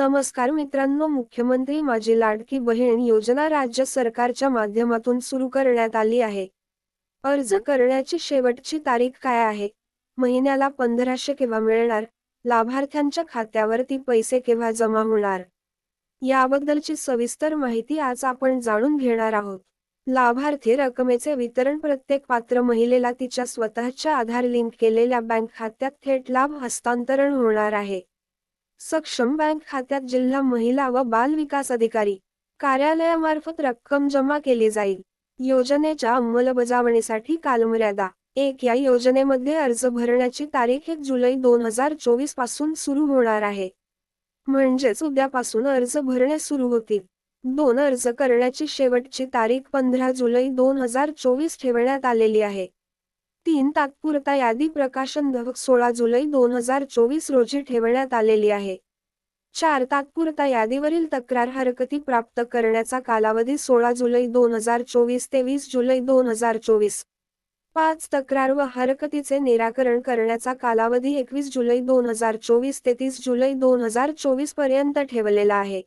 नमस्कार मित्रांनो मुख्यमंत्री माझी लाडकी बहीण योजना राज्य सरकारच्या माध्यमातून सुरू करण्यात आली आहे. अर्ज करण्याची शेवटची तारीख काय आहे? महिन्याला पंधराशे केव्हा मिळणार? लाभार्थ्यांच्या खात्यावरती पैसे केव्हा जमा होणार? याबद्दलची सविस्तर माहिती आज आपण जाणून घेणार आहोत. लाभार्थी रकमेचे वितरण प्रत्येक पात्र महिलेला तिच्या स्वतःच्या आधार लिंक केलेल्या बँक खात्यात थेट लाभ हस्तांतरण होणार आहे. सक्षम बँक खात्यात जिल्हा महिला व बाल विकास अधिकारी. कार्यालयामार्फत रक्कम जमा केली जाईल. योजनेच्या अंमलबजावणीसाठी कालमर्यादा. एक या योजनेमध्ये अर्ज भरण्याची तारीख एक जुलै दोन हजार चोवीसपासून सुरू होणार आहे. म्हणजेच उद्यापासून अर्ज भरणे सुरू होतील. दोन अर्ज करण्याची शेवटची तारीख पंधरा जुलै दोन हजार चोवीस ठेवण्यात आलेली आहे. तीन तात्पुरता यादी प्रकाशन दहक सोळा जुलै दोन हजार चोवीस रोजी ठेवण्यात आलेली आहे. चार तात्पुरता यादीवरील तक्रार हरकती प्राप्त करण्याचा कालावधी सोळा जुलै दोन हजार चोवीस ते वीस जुलै दोन हजार चोवीस. पाच तक्रार व हरकतीचे निराकरण करण्याचा कालावधी एकवीस जुलै दोन हजार चोवीस ते तीस जुलै दोन हजार चोवीसपर्यंत ठेवलेला आहे.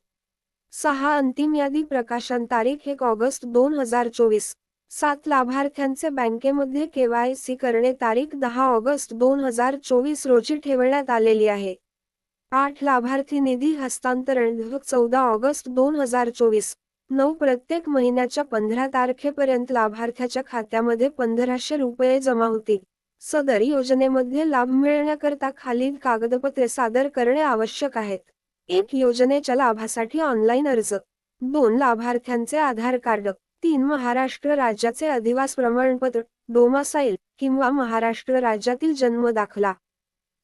सहा अंतिम यादी प्रकाशन तारीख एक ऑगस्ट दोन हजार चोवीस. सात लाभार्थ्यांचे बँकेमध्ये केवायसी करणे तारीख दहा ऑगस्ट दोन हजार चोवीस रोजी ठेवण्यात आलेली आहे. आठ लाभार्थी निधी हस्तांतरण चौदा ऑगस्ट दोन हजार चोवीस. नऊ प्रत्येक महिन्याच्या पंधरा तारखेपर्यंत लाभार्थ्याच्या खात्यामध्ये पंधराशे रुपये जमा होतील. सदर योजनेमध्ये लाभ मिळण्याकरता खालील कागदपत्रे सादर करणे आवश्यक आहेत. एक योजनेच्या लाभासाठी ऑनलाईन अर्ज. दोन लाभार्थ्यांचे आधार कार्ड. तीन महाराष्ट्र राज्याचे अधिवास प्रमाणपत्र डोमासाईल किंवा महाराष्ट्र राज्यातील जन्म दाखला.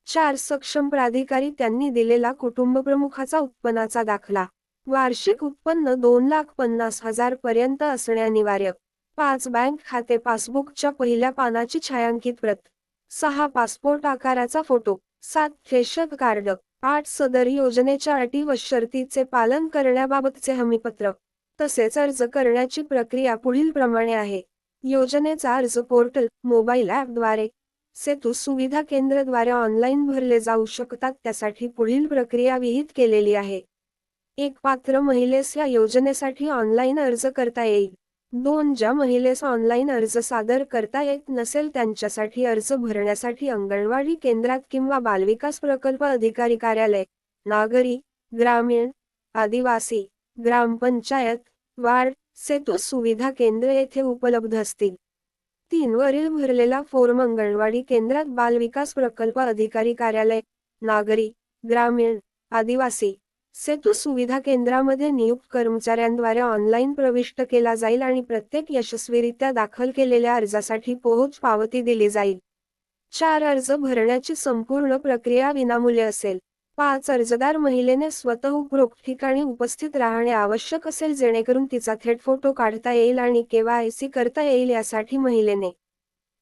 चार सक्षम प्राधिकारी त्यांनी दिलेला कुटुंब प्रमुखाचा उत्पन्नाचा दाखला. वार्षिक उत्पन्न दोन लाख पन्नास हजार पर्यंत असणे अनिवार्य. पाच बँक खाते पासबुकच्या पहिल्या पानाची छायांकित प्रत. सहा पासपोर्ट आकाराचा फोटो. सात फेशक कार्ड. आठ सदर योजनेच्या अटी व शर्तीचे पालन करण्याबाबतचे हमीपत्र. तसेच अर्ज करण्याची प्रक्रिया पुढील प्रमाणे आहे. योजनेचा अर्ज पोर्टल मोबाईल ॲपद्वारे सेतू सुविधा केंद्रद्वारे ऑनलाईन भरले जाऊ शकतात त्यासाठी पुढील प्रक्रिया विहित केलेली आहे. एक पात्र महिलेस या योजनेसाठी ऑनलाईन अर्ज करता येईल. दोन ज्या महिलेस ऑनलाईन अर्ज सादर करता येत नसेल त्यांच्यासाठी अर्ज भरण्यासाठी अंगणवाडी केंद्रात किंवा बालविकास प्रकल्प अधिकारी कार्यालय नागरी ग्रामीण आदिवासी ग्रामपंचायत वार्ड सेतू सुविधा केंद्र येथे उपलब्ध असतील. तीन वरील भरलेला फॉर्म अंगणवाडी केंद्रात बालविकास प्रकल्प अधिकारी कार्यालय नागरी ग्रामीण आदिवासी सेतू सुविधा केंद्रामध्ये नियुक्त कर्मचाऱ्यांद्वारे ऑनलाईन प्रविष्ट केला जाईल आणि प्रत्येक यशस्वीरित्या दाखल केलेल्या अर्जासाठी पोहोच पावती दिली जाईल. चार अर्ज भरण्याची संपूर्ण प्रक्रिया विनामूल्य असेल. पाच अर्जदार महिलेने स्वतः उपरोक्त ठिकाणी उपस्थित राहणे आवश्यक असेल जेणेकरून तिचा थेट फोटो काढता येईल आणि केवायसी करता येईल यासाठी महिलेने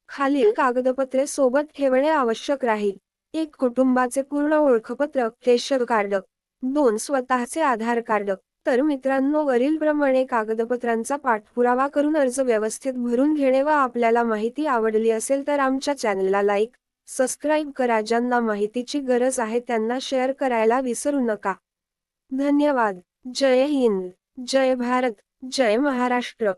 खालील कागदपत्रे सोबत ठेवणे आवश्यक राहील. एक कुटुंबाचे पूर्ण ओळखपत्र क्लेशर कार्ड दोन स्वतःचे आधार कार्ड. तर मित्रांनो वरील प्रमाणे कागदपत्रांचा पाठपुरावा करून अर्ज व्यवस्थित भरून घेणे व आपल्याला माहिती आवडली असेल तर आमच्या चॅनलला लाईक सबस्क्राईब करा ज्यांना माहितीची गरज आहे त्यांना शेअर करायला विसरू नका. धन्यवाद. जय हिंद. जय भारत. जय महाराष्ट्र.